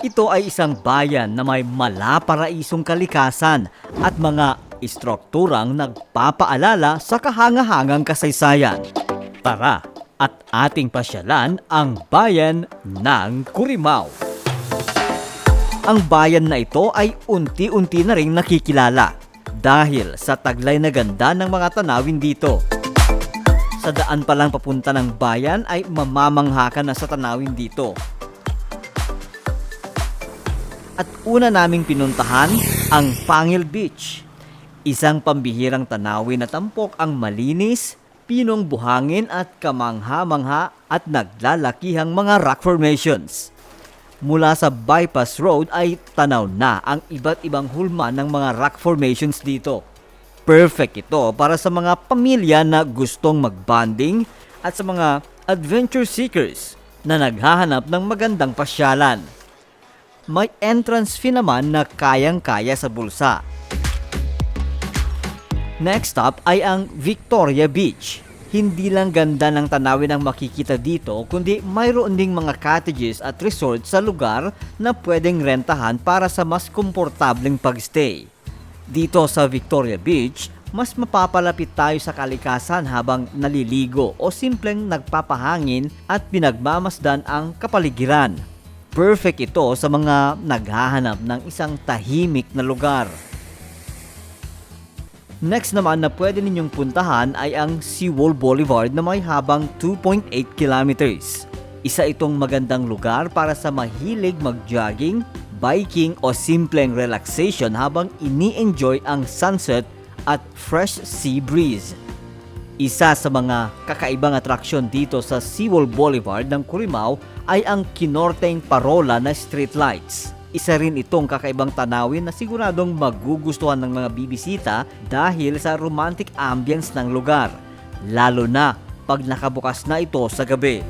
Ito ay isang bayan na may malaparaisong kalikasan at mga istrukturang nagpapaalala sa kahangahangang kasaysayan. Tara at ating pasyalan ang bayan ng Kurimao. Ang bayan na ito ay unti-unti na ring nakikilala dahil sa taglay na ganda ng mga tanawin dito. Sa daan pa lang papunta ng bayan ay mamamangha ka na sa tanawin dito. At una naming pinuntahan ang Pangil Beach. Isang pambihirang tanawin na tampok ang malinis, pinong buhangin at kamangha-mangha at naglalakihang mga rock formations. Mula sa bypass road ay tanaw na ang iba't ibang hulma ng mga rock formations dito. Perfect ito para sa mga pamilya na gustong magbanding at sa mga adventure seekers na naghahanap ng magandang pasyalan. May entrance fee naman na kayang-kaya sa bulsa. Next stop ay ang Victoria Beach. Hindi lang ganda ng tanawin ang makikita dito, kundi mayroon ding mga cottages at resort sa lugar na pwedeng rentahan para sa mas komportableng pagstay. Dito sa Victoria Beach, mas mapapalapit tayo sa kalikasan habang naliligo o simpleng nagpapahangin at pinagmamasdan ang kapaligiran. Perfect ito sa mga naghahanap ng isang tahimik na lugar. Next naman na pwede ninyong puntahan ay ang Seawall Boulevard na may habang 2.8 kilometers. Isa itong magandang lugar para sa mahilig mag-jogging, biking o simpleng relaxation habang ini-enjoy ang sunset at fresh sea breeze. Isa sa mga kakaibang atraksyon dito sa Seawall Boulevard ng Curimao ay ang kinorteng parola na street lights. Isa rin itong kakaibang tanawin na siguradong magugustuhan ng mga bibisita dahil sa romantic ambience ng lugar, lalo na pag nakabukas na ito sa gabi.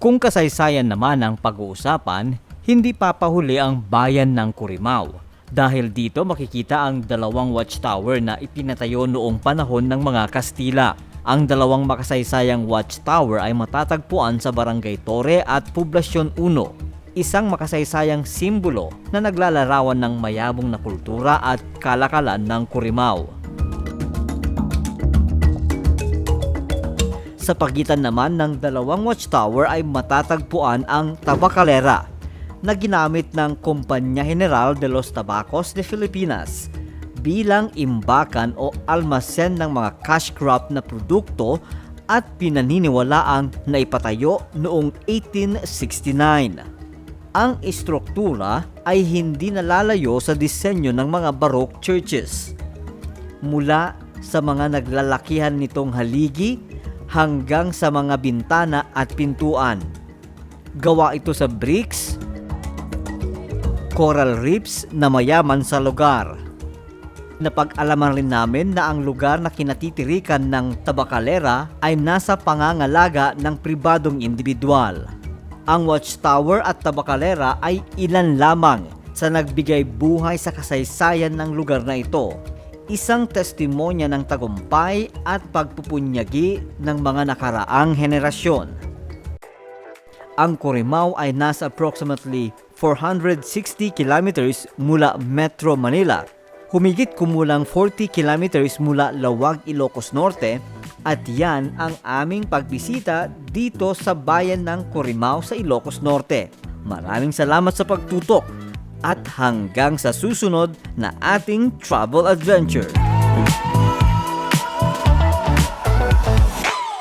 Kung kasaysayan naman ang pag-uusapan, hindi papahuli ang bayan ng Curimao dahil dito makikita ang dalawang watchtower na ipinatayo noong panahon ng mga Kastila. Ang dalawang makasaysayang watchtower ay matatagpuan sa Barangay Torre at Poblasyon 1, isang makasaysayang simbolo na naglalarawan ng mayabong na kultura at kalakalan ng Curimao. Sa pagitan naman ng dalawang watchtower ay matatagpuan ang Tabacalera na ginamit ng Kompanya General de los Tabacos de Filipinas bilang imbakan o almasen ng mga cash crop na produkto at pinaniniwalaang naipatayo noong 1869. Ang istruktura ay hindi nalalayo sa disenyo ng mga Baroque churches. Mula sa mga naglalakihan nitong haligi hanggang sa mga bintana at pintuan. Gawa ito sa bricks, coral reefs na mayaman sa lugar. Napag-alaman rin namin na ang lugar na kinatitirikan ng Tabacalera ay nasa pangangalaga ng pribadong individual. Ang Watchtower at Tabacalera ay ilan lamang sa nagbigay buhay sa kasaysayan ng lugar na ito. Isang testimonya ng tagumpay at pagpupunyagi ng mga nakaraang henerasyon. Ang Corimao ay nasa approximately 460 kilometers mula Metro Manila, humigit kumulang 40 kilometers mula Lawag, Ilocos Norte, at yan ang aming pagbisita dito sa bayan ng Corimao sa Ilocos Norte. Maraming salamat sa pagtutok at hanggang sa susunod na ating travel adventure.